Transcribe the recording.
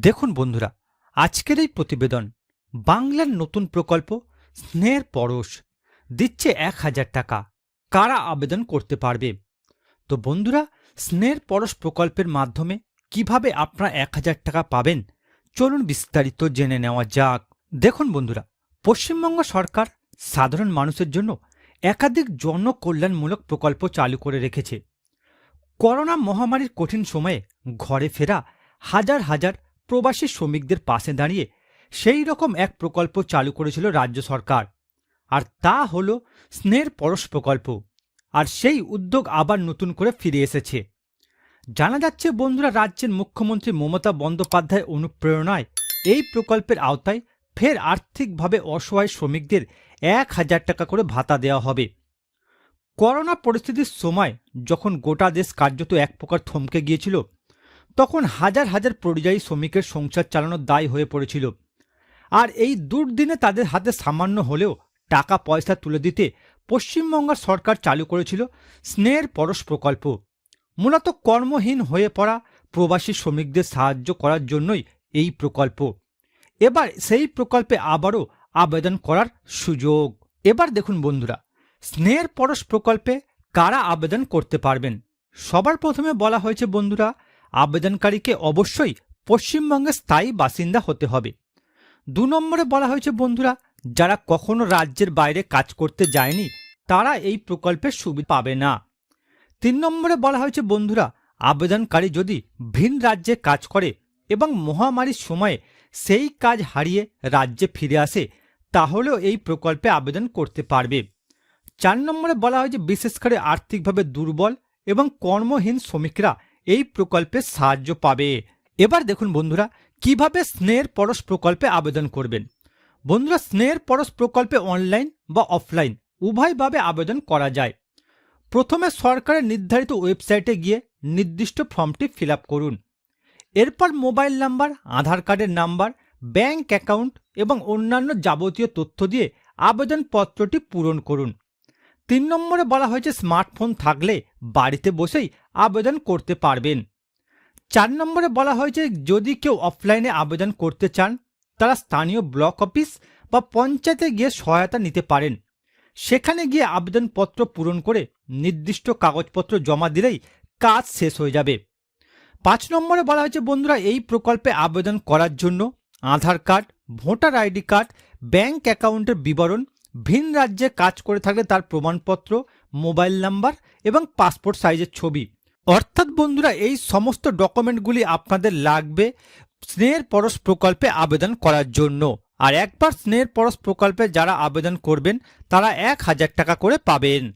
দেখুন বন্ধুরা, আজকের এই প্রতিবেদন বাংলার নতুন প্রকল্প স্নেহের পরশ দিচ্ছে এক হাজার টাকা। কারা আবেদন করতে পারবে? তো বন্ধুরা, স্নেহের পরশ প্রকল্পের মাধ্যমে কীভাবে আপনারা এক হাজার টাকা পাবেন? চলুন বিস্তারিত জেনে নেওয়া যাক। দেখুন বন্ধুরা, পশ্চিমবঙ্গ সরকার সাধারণ মানুষের জন্য একাধিক জনকল্যাণমূলক প্রকল্প চালু করে রেখেছে। করোনা মহামারীর কঠিন সময়ে ঘরে ফেরা হাজার হাজার প্রবাসী শ্রমিকদের পাশে দাঁড়িয়ে সেই রকম এক প্রকল্প চালু করেছিল রাজ্য সরকার। আর তা হল স্নেহের পরশ প্রকল্প। আর সেই উদ্যোগ আবার নতুন করে ফিরে এসেছে। জানা যাচ্ছে, বন্ধুরা, রাজ্যের মুখ্যমন্ত্রী মমতা বন্দ্যোপাধ্যায়ের অনুপ্রেরণায় এই প্রকল্পের আওতায় ফের আর্থিকভাবে অসহায় শ্রমিকদের এক হাজার টাকা করে ভাতা দেওয়া হবে। করোনা পরিস্থিতির সময় যখন গোটা দেশ কার্যত এক প্রকার থমকে গিয়েছিল তখন হাজার হাজার পরিযায়ী শ্রমিকের সংসার চালানোর দায় হয়ে পড়েছিল। আর এই দুর্দিনে তাদের হাতে সামান্য হলেও টাকা পয়সা তুলে দিতে পশ্চিমবঙ্গ সরকার চালু করেছিল স্নেহের পরশ প্রকল্প। মূলত কর্মহীন হয়ে পড়া প্রবাসী শ্রমিকদের সাহায্য করার জন্যই এই প্রকল্প। এবার সেই প্রকল্পে আবারও আবেদন করার সুযোগ। এবার দেখুন বন্ধুরা, স্নেহের পরশ প্রকল্পে কারা আবেদন করতে পারবেন? সবার প্রথমে বলা হয়েছে বন্ধুরা আবেদনকারীকে অবশ্যই পশ্চিমবঙ্গের স্থায়ী বাসিন্দা হতে হবে। দু নম্বরে বলা হয়েছে, বন্ধুরা, যারা কখনো রাজ্যের বাইরে কাজ করতে যায়নি, তারা এই প্রকল্পের সুবিধা পাবে না। তিন নম্বরে বলা হয়েছে, বন্ধুরা, আবেদনকারী যদি ভিন রাজ্যে কাজ করে এবং মহামারীর সময়ে সেই কাজ হারিয়ে রাজ্যে ফিরে আসে, তাহলেও এই প্রকল্পে আবেদন করতে পারবে। চার নম্বরে বলা হয় যে বিশেষ করে আর্থিকভাবে দুর্বল এবং কর্মহীন শ্রমিকরা এই প্রকল্পে সাহায্য পাবে। এবার দেখুন বন্ধুরা, কীভাবে স্নেহের পরশ প্রকল্পে আবেদন করবেন। বন্ধুরা, স্নেহের পরশ প্রকল্পে অনলাইন বা অফলাইন উভয়ভাবে আবেদন করা যায়। প্রথমে সরকারের নির্ধারিত ওয়েবসাইটে গিয়ে নির্দিষ্ট ফর্মটি ফিল করুন। এরপর মোবাইল নাম্বার, আধার কার্ডের নাম্বার, ব্যাংক অ্যাকাউন্ট এবং অন্যান্য যাবতীয় তথ্য দিয়ে আবেদনপত্রটি পূরণ করুন। তিন নম্বরে বলা হয়েছে, স্মার্টফোন থাকলে বাড়িতে বসেই আবেদন করতে পারবেন। চার নম্বরে বলা হয়েছে, যদি কেউ অফলাইনে আবেদন করতে চান, তারা স্থানীয় ব্লক অফিস বা পঞ্চায়েতে গিয়ে সহায়তা নিতে পারেন। সেখানে গিয়ে আবেদনপত্র পূরণ করে নির্দিষ্ট কাগজপত্র জমা দিলেই কাজ শেষ হয়ে যাবে। পাঁচ নম্বরে বলা হয়েছে, বন্ধুরা, এই প্রকল্পে আবেদন করার জন্য Aadhaar card, voter ID card, bank অ্যাকাউন্টের বিবরণ ভিন রাজ্যে কাজ করে থাকলে তার প্রমাণপত্র, মোবাইল নাম্বার এবং পাসপোর্ট সাইজের ছবি। অর্থাৎ বন্ধুরা, এই সমস্ত ডকুমেন্টগুলি আপনাদের লাগবে স্নেহের পরশ প্রকল্পে আবেদন করার জন্য। আর একবার স্নেহের পরশ প্রকল্পে যারা আবেদন করবেন, তারা এক হাজার টাকা করে পাবেন।